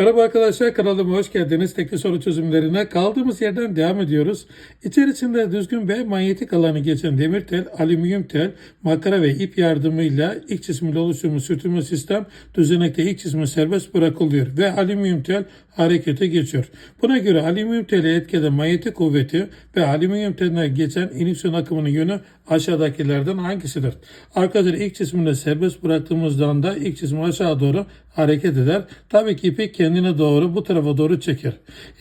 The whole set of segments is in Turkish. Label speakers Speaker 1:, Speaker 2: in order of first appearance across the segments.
Speaker 1: Merhaba arkadaşlar kanalıma hoş geldiniz. Tekli soru çözümlerine kaldığımız yerden devam ediyoruz. İçerisinde düzgün ve manyetik alanı geçen demir tel, alüminyum tel, makara ve ip yardımıyla ilk cismiyle oluşturulmuş sürtünme sistem düzenekte ilk cismi serbest bırakılıyor ve alüminyum tel harekete geçiyor. Buna göre alüminyum tele etkeden manyetik kuvveti ve alüminyum teline geçen iniksiyon akımının yönü aşağıdakilerden hangisidir? Arkadaşlar ilk cismini serbest bıraktığımızda anda ilk cismi aşağı doğru hareket eder. Tabii ki ipi kendine doğru bu tarafa doğru çeker.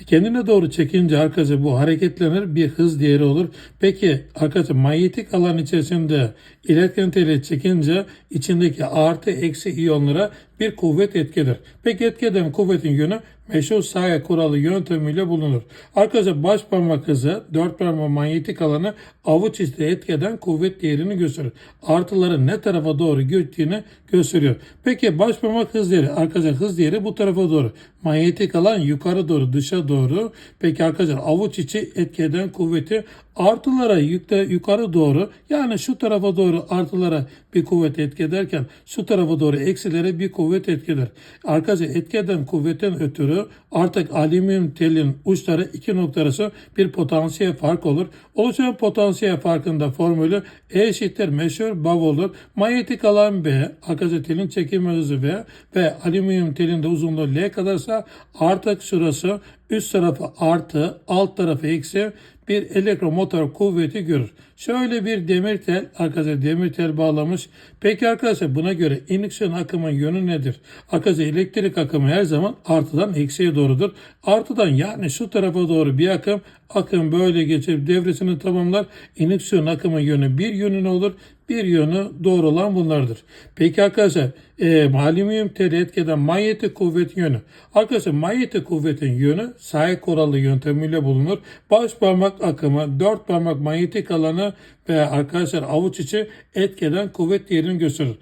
Speaker 1: Kendine doğru çekince arkadaşlar bu hareketlenir bir hız değeri olur. Peki arkadaşlar manyetik alan içerisinde iletken teli çekince içindeki artı eksi iyonlara bir kuvvet etkiler. Peki etki eden kuvvetin yönü meşhur saha kuralı yöntemiyle bulunur. Arkadaşlar baş parmak hızı, dört parmak manyetik alanı avuç içi etki eden kuvvet değerini gösterir. Artıların ne tarafa doğru gittiğini gösteriyor. Peki baş parmak hız değeri, arkadaşlar hız değeri bu tarafa doğru. Manyetik alan yukarı doğru, dışa doğru. Peki arkadaşlar avuç içi etki eden kuvveti artılara yükle yukarı doğru yani şu tarafa doğru artılara bir kuvvet etki ederken şu tarafa doğru eksilere bir kuvvet etkiler. Arkadaşlar etki eden kuvvetten ötürü artık alüminyum telin uçları iki nokta arası bir potansiyel fark olur. Oluşan potansiyel farkında formülü E eşittir meşhur bav olur. Manyetik alan B, arkadaşlar telin çekilme hızı V ve alüminyum telin de uzunluğu L kadarsa artık şurası üst tarafı artı alt tarafı eksi bir elektromotor kuvveti görür. Şöyle bir demir tel, arkadaşlar demir tel bağlamış. Peki arkadaşlar buna göre indüksiyon akımın yönü nedir? Arkadaşlar elektrik akımı her zaman artıdan eksiye doğrudur. Artıdan yani şu tarafa doğru bir akım, akım böyle geçip devresini tamamlar. İndüksiyon akımın yönü bir yönüne olur bir yönü doğru olan bunlardır. Peki arkadaşlar e, alüminyum teli etkeden manyetik kuvvetin yönü. Arkadaşlar manyetik kuvvetin yönü sahip kuralı yöntemiyle bulunur. Baş parmak akımı, dört parmak manyetik alanı ve arkadaşlar avuç içi etkeden kuvvet değerini gösterir.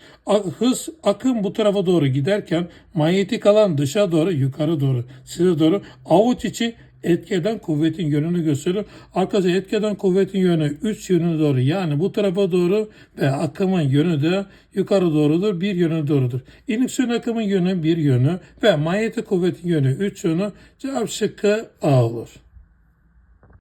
Speaker 1: Hız akım bu tarafa doğru giderken manyetik alan dışa doğru yukarı doğru size doğru avuç içi etki eden kuvvetin yönünü gösterir. Arkadaşlar etki eden kuvvetin yönü 3 yönüne doğru yani bu tarafa doğru ve akımın yönü de yukarı doğrudur. Bir yönü doğrudur. İndüksiyon akımın yönü bir yönü ve manyetik kuvvetin yönü 3 yönü cevap şıkkı A olur.